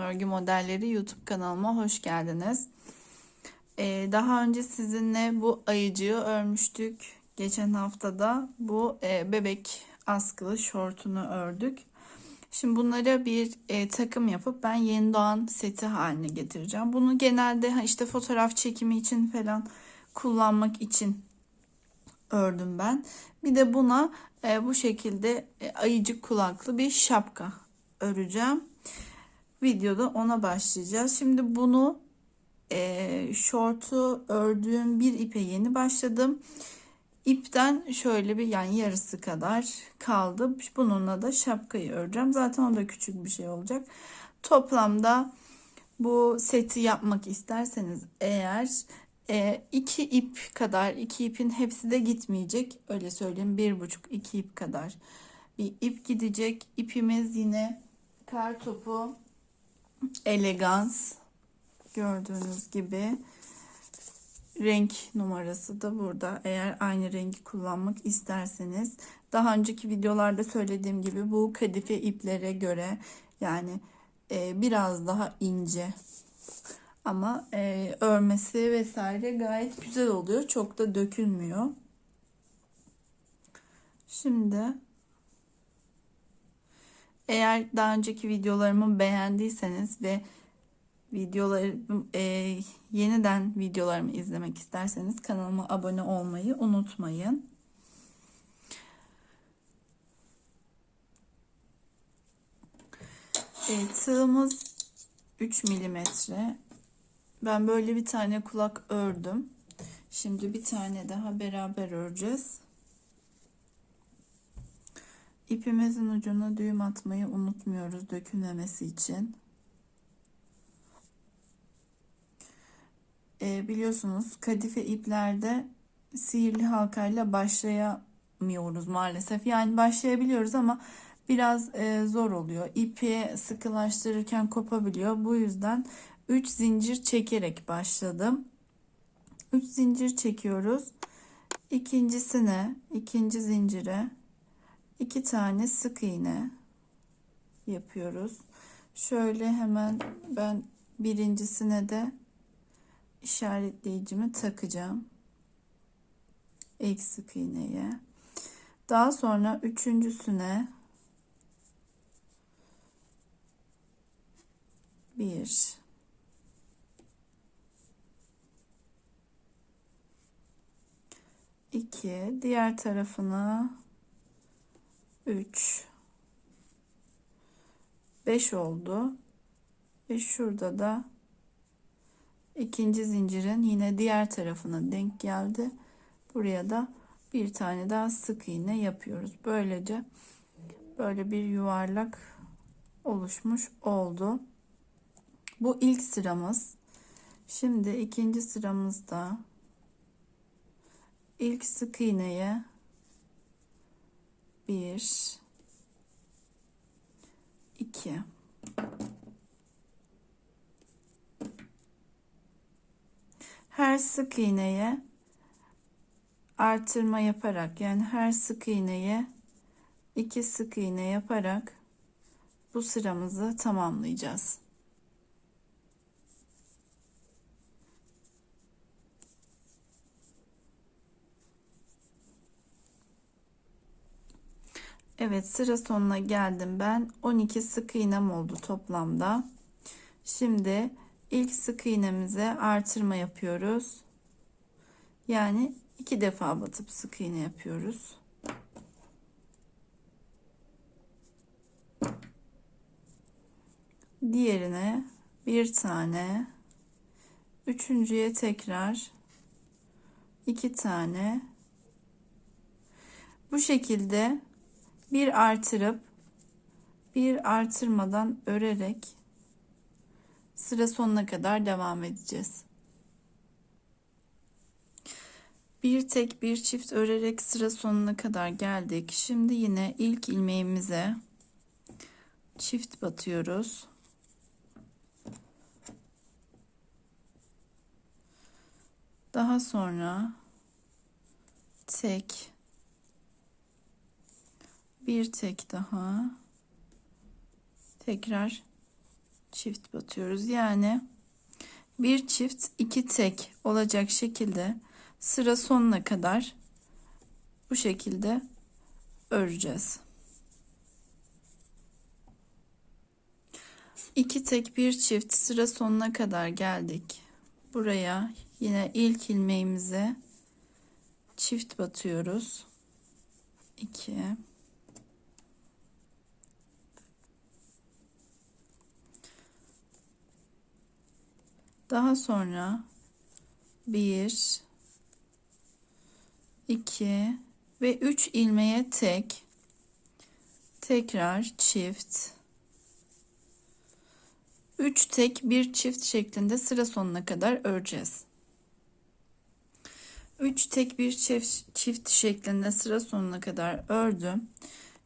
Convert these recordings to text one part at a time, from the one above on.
Örgü Modelleri YouTube kanalıma hoş geldiniz. Ee, daha önce sizinle bu ayıcığı örmüştük. Geçen haftada bu e, bebek askılı şortunu ördük. Şimdi bunlara bir e, takım yapıp ben yeni doğan seti haline getireceğim. Bunu genelde işte fotoğraf çekimi için falan kullanmak için ördüm ben. Bir de buna e, bu şekilde e, ayıcık kulaklı bir şapka öreceğim. Videoda ona başlayacağız. Şimdi bunu e, şortu ördüğüm bir ipe yeni başladım. İpten şöyle bir yani yarısı kadar kaldı. Bununla da şapkayı öreceğim. Zaten o da küçük bir şey olacak. Toplamda bu seti yapmak isterseniz eğer e, iki ip kadar iki ipin hepsi de gitmeyecek. Öyle söyleyeyim bir buçuk iki ip kadar bir ip gidecek. İpimiz yine kar topu elegans gördüğünüz gibi renk numarası da burada. Eğer aynı rengi kullanmak isterseniz daha önceki videolarda söylediğim gibi bu kadife iplere göre yani e, biraz daha ince ama e, örmesi vesaire gayet güzel oluyor. Çok da dökülmüyor. Şimdi eğer daha önceki videolarımı beğendiyseniz ve videoları e, yeniden videolarımı izlemek isterseniz kanalıma abone olmayı unutmayın. E, tığımız 3 milimetre. Ben böyle bir tane kulak ördüm. Şimdi bir tane daha beraber öreceğiz. İpimizin ucuna düğüm atmayı unutmuyoruz dökülmemesi için. Ee, biliyorsunuz kadife iplerde sihirli halkayla başlayamıyoruz maalesef. Yani başlayabiliyoruz ama biraz e, zor oluyor. İpi sıkılaştırırken kopabiliyor. Bu yüzden 3 zincir çekerek başladım. 3 zincir çekiyoruz. İkincisine, ikinci zincire iki tane sık iğne yapıyoruz. Şöyle hemen ben birincisine de işaretleyicimi takacağım. İlk sık iğneye. Daha sonra üçüncüsüne bir 2 diğer tarafına 3 5 oldu. Ve şurada da ikinci zincirin yine diğer tarafına denk geldi. Buraya da bir tane daha sık iğne yapıyoruz. Böylece böyle bir yuvarlak oluşmuş oldu. Bu ilk sıramız. Şimdi ikinci sıramızda ilk sık iğneye bir iki her sık iğneye artırma yaparak yani her sık iğneye iki sık iğne yaparak bu sıramızı tamamlayacağız. Evet sıra sonuna geldim ben. 12 sık iğnem oldu toplamda. Şimdi ilk sık iğnemize artırma yapıyoruz. Yani iki defa batıp sık iğne yapıyoruz. Diğerine bir tane üçüncüye tekrar iki tane. Bu şekilde bir artırıp bir artırmadan örerek sıra sonuna kadar devam edeceğiz. Bir tek bir çift örerek sıra sonuna kadar geldik. Şimdi yine ilk ilmeğimize çift batıyoruz. Daha sonra tek bir tek daha tekrar çift batıyoruz. Yani bir çift iki tek olacak şekilde sıra sonuna kadar bu şekilde öreceğiz. İki tek bir çift sıra sonuna kadar geldik. Buraya yine ilk ilmeğimize çift batıyoruz. 2 Daha sonra 1 2 ve 3 ilmeğe tek tekrar çift 3 tek bir çift şeklinde sıra sonuna kadar öreceğiz. 3 tek bir çift, çift şeklinde sıra sonuna kadar ördüm.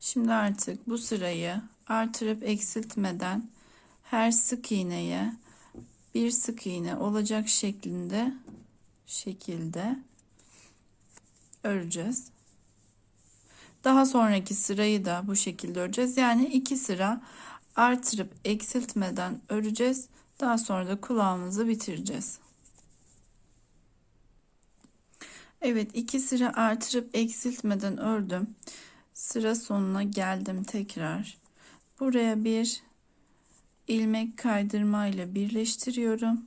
Şimdi artık bu sırayı artırıp eksiltmeden her sık iğneye bir sık iğne olacak şeklinde şekilde öreceğiz. Daha sonraki sırayı da bu şekilde öreceğiz. Yani iki sıra artırıp eksiltmeden öreceğiz. Daha sonra da kulağımızı bitireceğiz. Evet iki sıra artırıp eksiltmeden ördüm. Sıra sonuna geldim tekrar. Buraya bir ilmek kaydırma ile birleştiriyorum.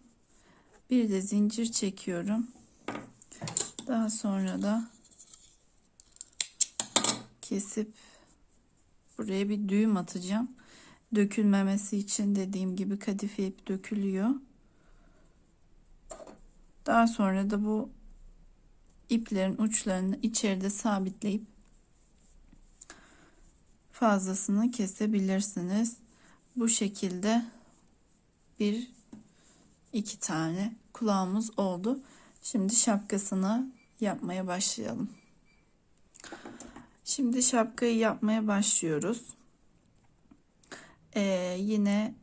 Bir de zincir çekiyorum. Daha sonra da kesip buraya bir düğüm atacağım. Dökülmemesi için dediğim gibi kadife ip dökülüyor. Daha sonra da bu iplerin uçlarını içeride sabitleyip fazlasını kesebilirsiniz. Bu şekilde bir iki tane kulağımız oldu. Şimdi şapkasını yapmaya başlayalım. Şimdi şapkayı yapmaya başlıyoruz. Ee, yine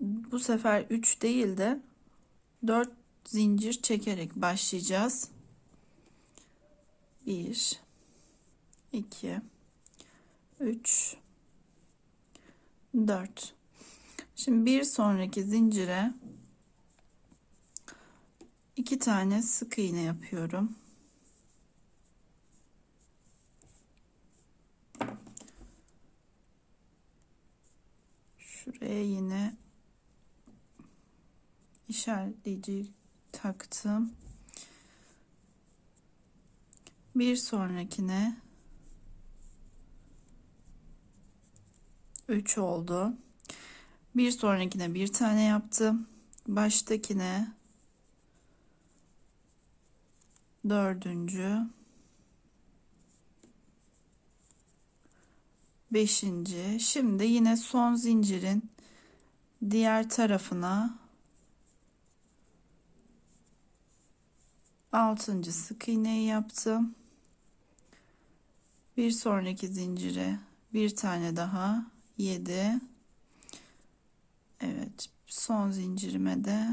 bu sefer 3 değil de 4 zincir çekerek başlayacağız. 1 2 3 4 Şimdi bir sonraki zincire iki tane sık iğne yapıyorum. Şuraya yine işaretleyici taktım. Bir sonrakine 3 oldu. Bir sonrakine bir tane yaptım. Baştakine dördüncü beşinci şimdi yine son zincirin diğer tarafına altıncı sık iğneyi yaptım bir sonraki zincire bir tane daha 7 Evet son zincirime de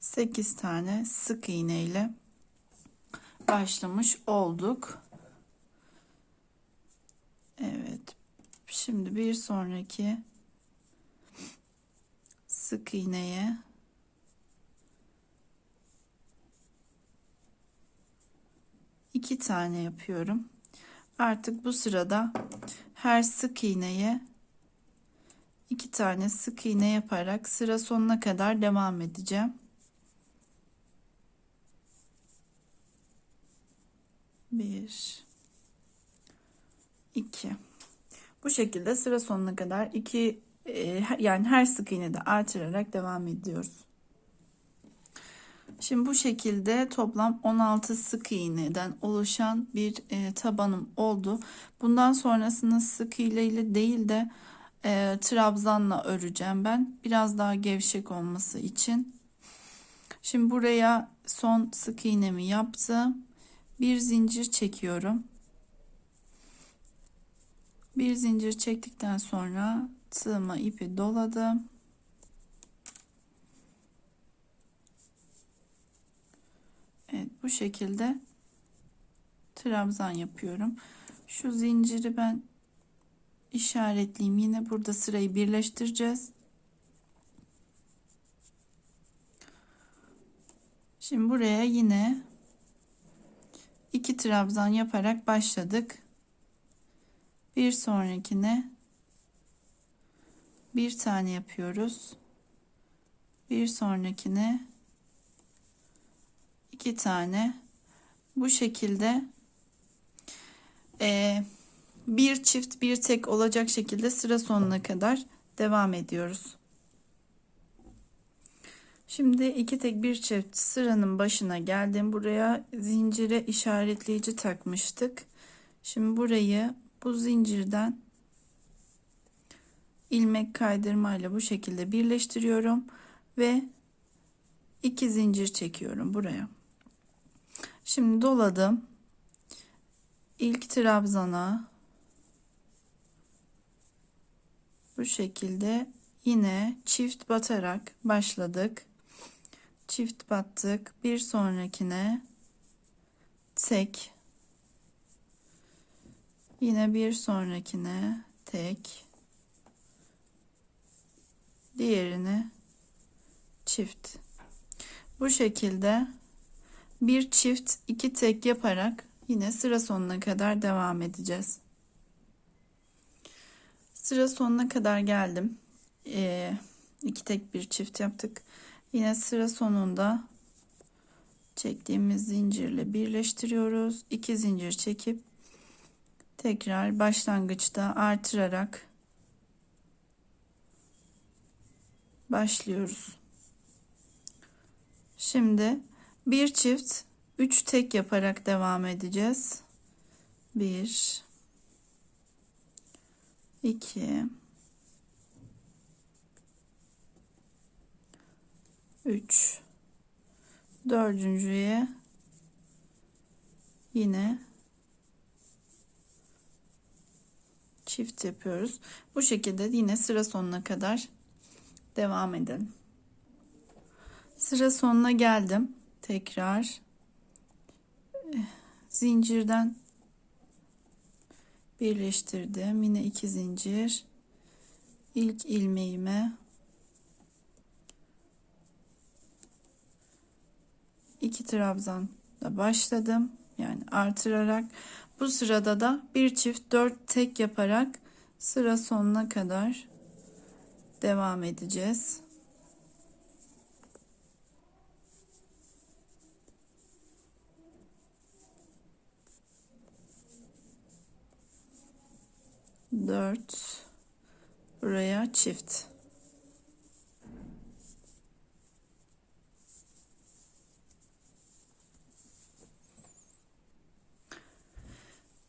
sekiz tane sık iğne ile başlamış olduk. Evet. Şimdi bir sonraki sık iğneye iki tane yapıyorum. Artık bu sırada her sık iğneye iki tane sık iğne yaparak sıra sonuna kadar devam edeceğim. Bir, iki. Bu şekilde sıra sonuna kadar iki e, yani her sık iğne de artırarak devam ediyoruz. Şimdi bu şekilde toplam 16 sık iğneden oluşan bir e, tabanım oldu. Bundan sonrasını sık iğne ile değil de e, trabzanla öreceğim ben. Biraz daha gevşek olması için. Şimdi buraya son sık iğnemi yaptım. Bir zincir çekiyorum. Bir zincir çektikten sonra tığıma ipi doladım. Evet bu şekilde trabzan yapıyorum. Şu zinciri ben işaretleyeyim. Yine burada sırayı birleştireceğiz. Şimdi buraya yine iki trabzan yaparak başladık. Bir sonrakine bir tane yapıyoruz. Bir sonrakine iki tane bu şekilde e, bir çift bir tek olacak şekilde sıra sonuna kadar devam ediyoruz. Şimdi iki tek bir çift sıranın başına geldim. Buraya zincire işaretleyici takmıştık. Şimdi burayı bu zincirden ilmek kaydırmayla bu şekilde birleştiriyorum ve iki zincir çekiyorum buraya. Şimdi doladım. İlk trabzana bu şekilde yine çift batarak başladık. Çift battık. Bir sonrakine tek. Yine bir sonrakine tek. Diğerini çift. Bu şekilde bir çift iki tek yaparak yine sıra sonuna kadar devam edeceğiz. Sıra sonuna kadar geldim. Ee, iki tek bir çift yaptık. Yine sıra sonunda çektiğimiz zincirle birleştiriyoruz. İki zincir çekip tekrar başlangıçta artırarak başlıyoruz. Şimdi bir çift 3 tek yaparak devam edeceğiz. 1 2 3 dördüncüye yine çift yapıyoruz. Bu şekilde yine sıra sonuna kadar devam edelim. Sıra sonuna geldim. Tekrar zincirden birleştirdim. Yine iki zincir. İlk ilmeğime iki trabzan da başladım. Yani artırarak bu sırada da bir çift dört tek yaparak sıra sonuna kadar devam edeceğiz. Dört buraya çift.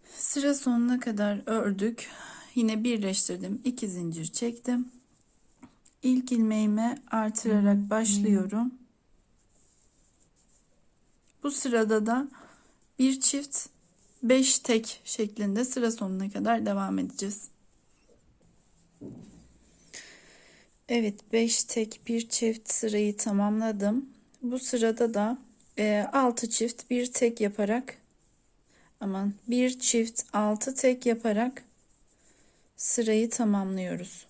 Sıra sonuna kadar ördük. Yine birleştirdim. iki zincir çektim. İlk ilmeğime artırarak başlıyorum. Bu sırada da bir çift 5 tek şeklinde sıra sonuna kadar devam edeceğiz. Evet 5 tek bir çift sırayı tamamladım. Bu sırada da 6 e, çift bir tek yaparak aman bir çift 6 tek yaparak sırayı tamamlıyoruz.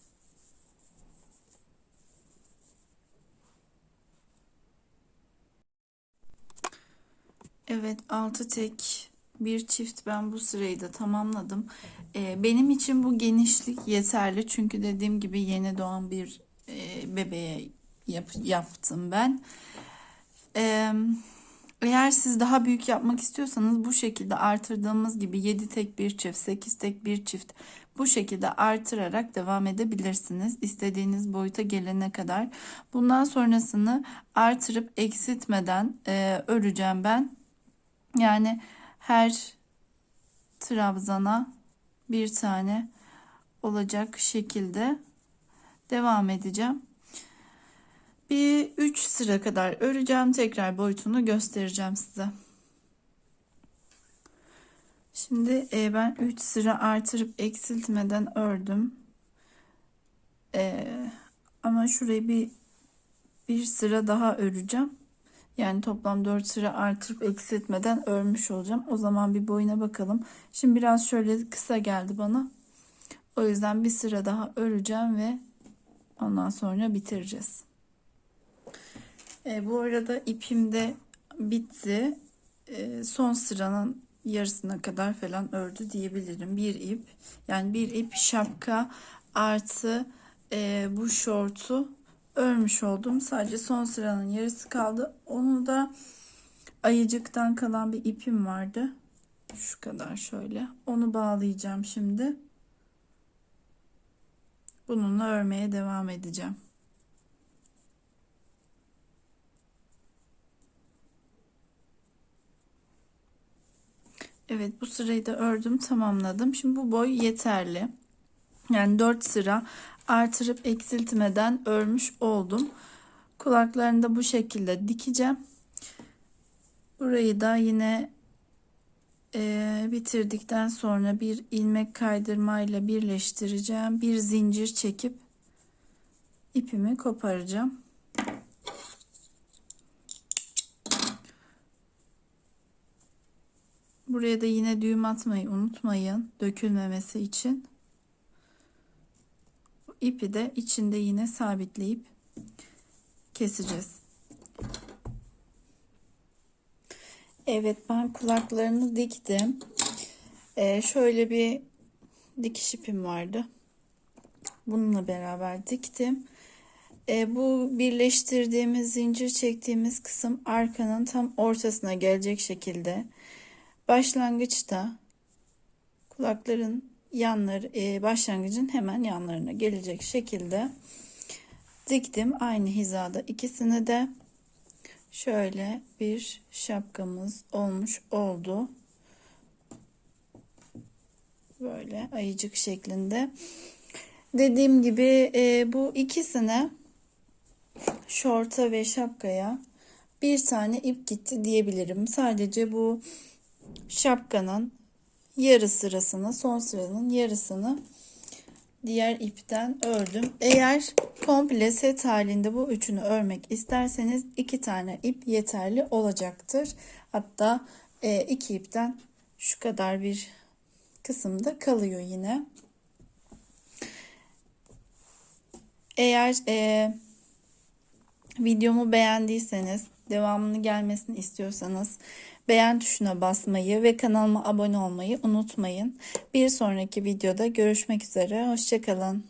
Evet 6 tek bir çift ben bu sırayı da tamamladım. Ee, benim için bu genişlik yeterli. Çünkü dediğim gibi yeni doğan bir e, bebeğe yap, yaptım ben. Ee, eğer siz daha büyük yapmak istiyorsanız bu şekilde artırdığımız gibi 7 tek bir çift, 8 tek bir çift bu şekilde artırarak devam edebilirsiniz. istediğiniz boyuta gelene kadar. Bundan sonrasını artırıp eksiltmeden e, öreceğim ben. Yani her trabzana bir tane olacak şekilde devam edeceğim. Bir 3 sıra kadar öreceğim. Tekrar boyutunu göstereceğim size. Şimdi e, ben 3 sıra artırıp eksiltmeden ördüm. E, ama şurayı bir bir sıra daha öreceğim. Yani toplam 4 sıra artırıp eksiltmeden örmüş olacağım. O zaman bir boyuna bakalım. Şimdi biraz şöyle kısa geldi bana. O yüzden bir sıra daha öreceğim ve ondan sonra bitireceğiz. E, bu arada ipim de bitti. E, son sıranın yarısına kadar falan ördü diyebilirim. Bir ip yani bir ip şapka artı e, bu şortu örmüş oldum. Sadece son sıranın yarısı kaldı. Onu da ayıcıktan kalan bir ipim vardı. Şu kadar şöyle. Onu bağlayacağım şimdi. Bununla örmeye devam edeceğim. Evet bu sırayı da ördüm tamamladım. Şimdi bu boy yeterli. Yani 4 sıra artırıp eksiltmeden örmüş oldum. Kulaklarını da bu şekilde dikeceğim. Burayı da yine e, bitirdikten sonra bir ilmek kaydırmayla birleştireceğim. Bir zincir çekip ipimi koparacağım. Buraya da yine düğüm atmayı unutmayın. Dökülmemesi için. İpi de içinde yine sabitleyip keseceğiz. Evet ben kulaklarını diktim. Ee, şöyle bir dikiş ipim vardı. Bununla beraber diktim. Ee, bu birleştirdiğimiz zincir çektiğimiz kısım arkanın tam ortasına gelecek şekilde. Başlangıçta kulakların yanları e, başlangıcın hemen yanlarına gelecek şekilde diktim. Aynı hizada ikisini de. Şöyle bir şapkamız olmuş oldu. Böyle ayıcık şeklinde. Dediğim gibi e, bu ikisine şorta ve şapkaya bir tane ip gitti diyebilirim. Sadece bu şapkanın yarı sırasını son sıranın yarısını diğer ipten ördüm. Eğer komple set halinde bu üçünü örmek isterseniz iki tane ip yeterli olacaktır. Hatta e, iki ipten şu kadar bir kısımda kalıyor yine. Eğer e, videomu beğendiyseniz devamını gelmesini istiyorsanız beğen tuşuna basmayı ve kanalıma abone olmayı unutmayın. Bir sonraki videoda görüşmek üzere. Hoşçakalın.